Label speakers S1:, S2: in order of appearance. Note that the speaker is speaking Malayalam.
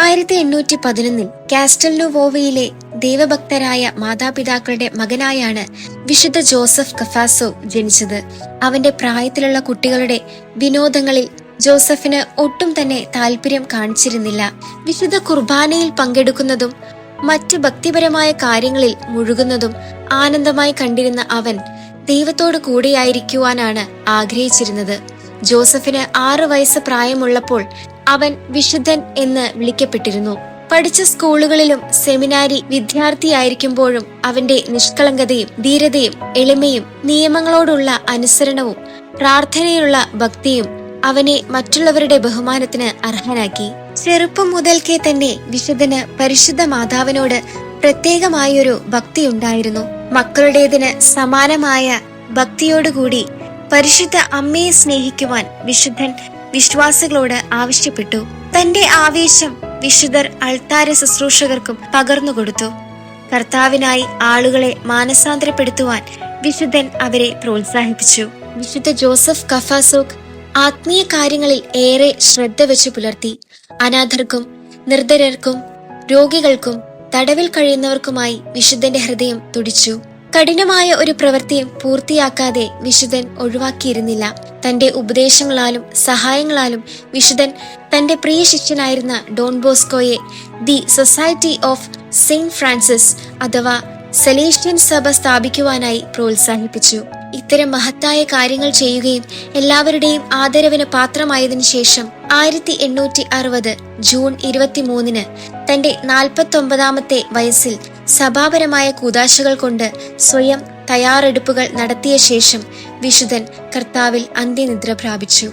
S1: ആയിരത്തി എണ്ണൂറ്റി പതിനൊന്നിൽ കാസ്റ്റൽനുവോവയിലെ ദൈവഭക്തരായ മാതാപിതാക്കളുടെ മകനായാണ് വിശുദ്ധ ജോസഫ് കഫാസോ ജനിച്ചത്. അവന്റെ പ്രായത്തിലുള്ള കുട്ടികളുടെ വിനോദങ്ങളിൽ ജോസഫിന് ഒട്ടും തന്നെ താല്പര്യം കാണിച്ചിരുന്നില്ല. വിശുദ്ധ കുർബാനയിൽ പങ്കെടുക്കുന്നതും മറ്റ് ഭക്തിപരമായ കാര്യങ്ങളിൽ മുഴുകുന്നതും ആനന്ദമായി കണ്ടിരുന്ന അവൻ ദൈവത്തോട് കൂടെയായിരിക്കുവാനാണ് ആഗ്രഹിച്ചിരുന്നത്. ജോസഫിന് ആറു വയസ്സ് പ്രായമുള്ളപ്പോൾ അവൻ വിശുദ്ധൻ എന്ന് വിളിക്കപ്പെട്ടിരുന്നു. പഠിച്ച സ്കൂളുകളിലും സെമിനാരി വിദ്യാർത്ഥിയായിരിക്കുമ്പോഴും അവന്റെ നിഷ്കളങ്കതയും ധീരതയും എളിമയും നിയമങ്ങളോടുള്ള അനുസരണവും പ്രാർത്ഥനയുള്ള ഭക്തിയും അവനെ മറ്റുള്ളവരുടെ ബഹുമാനത്തിന് അർഹനാക്കി. ചെറുപ്പം മുതൽക്കേ തന്നെ വിശുദ്ധന് പരിശുദ്ധ മാതാവിനോട് പ്രത്യേകമായൊരു ഭക്തിയുണ്ടായിരുന്നു. മക്കളുടേതിന് സമാനമായ ഭക്തിയോടുകൂടി പരിശുദ്ധ അമ്മയെ സ്നേഹിക്കുവാൻ വിശുദ്ധൻ വിശ്വാസികളോട് ആവശ്യപ്പെട്ടു. തന്റെ ആവേശം വിശുദ്ധർ അൾത്താര ശുശ്രൂഷകർക്കും പകർന്നുകൊടുത്തു കർത്താവിനായി ആളുകളെ മാനസാന്തരപ്പെടുത്തുവാൻ വിശുദ്ധൻ അവരെ പ്രോത്സാഹിപ്പിച്ചു. വിശുദ്ധ ജോസഫ് കഫാസോക്ക് ആത്മീയ കാര്യങ്ങളിൽ ഏറെ ശ്രദ്ധ വെച്ച് പുലർത്തി. അനാഥർക്കും നിർദ്ധരർക്കും രോഗികൾക്കും തടവിൽ കഴിയുന്നവർക്കുമായി വിശുദ്ധന്റെ ഹൃദയം തുടിച്ചു. കഠിനമായ ഒരു പ്രവൃത്തിയും പൂർത്തിയാക്കാതെ വിശുദ്ധൻ ഒഴിവാക്കിയിരുന്നില്ല. തന്റെ ഉപദേശങ്ങളാലും സഹായങ്ങളാലും വിശുദ്ധൻ തന്റെ പ്രിയ ശിഷ്യനായിരുന്ന Don ബോസ്കോയെ the Society of Saint Francis അഥവാ സലേഷ്യൻ സഭ സ്ഥാപിക്കുവാനായി പ്രോത്സാഹിപ്പിച്ചു. ഇത്തരം മഹത്തായ കാര്യങ്ങൾ ചെയ്യുകയും എല്ലാവരുടെയും ആദരവിന് പാത്രമായതിനു ശേഷം ആയിരത്തി എണ്ണൂറ്റി അറുപത് ജൂൺ ഇരുപത്തിമൂന്നിന് തന്റെ നാൽപ്പത്തി ഒമ്പതാമത്തെ വയസ്സിൽ സഭാപരമായ കൂതാശകൾ കൊണ്ട് സ്വയം തയ്യാറെടുപ്പുകൾ നടത്തിയ ശേഷം വിശുദ്ധൻ കർത്താവിൽ അന്ത്യനിദ്ര പ്രാപിച്ചു.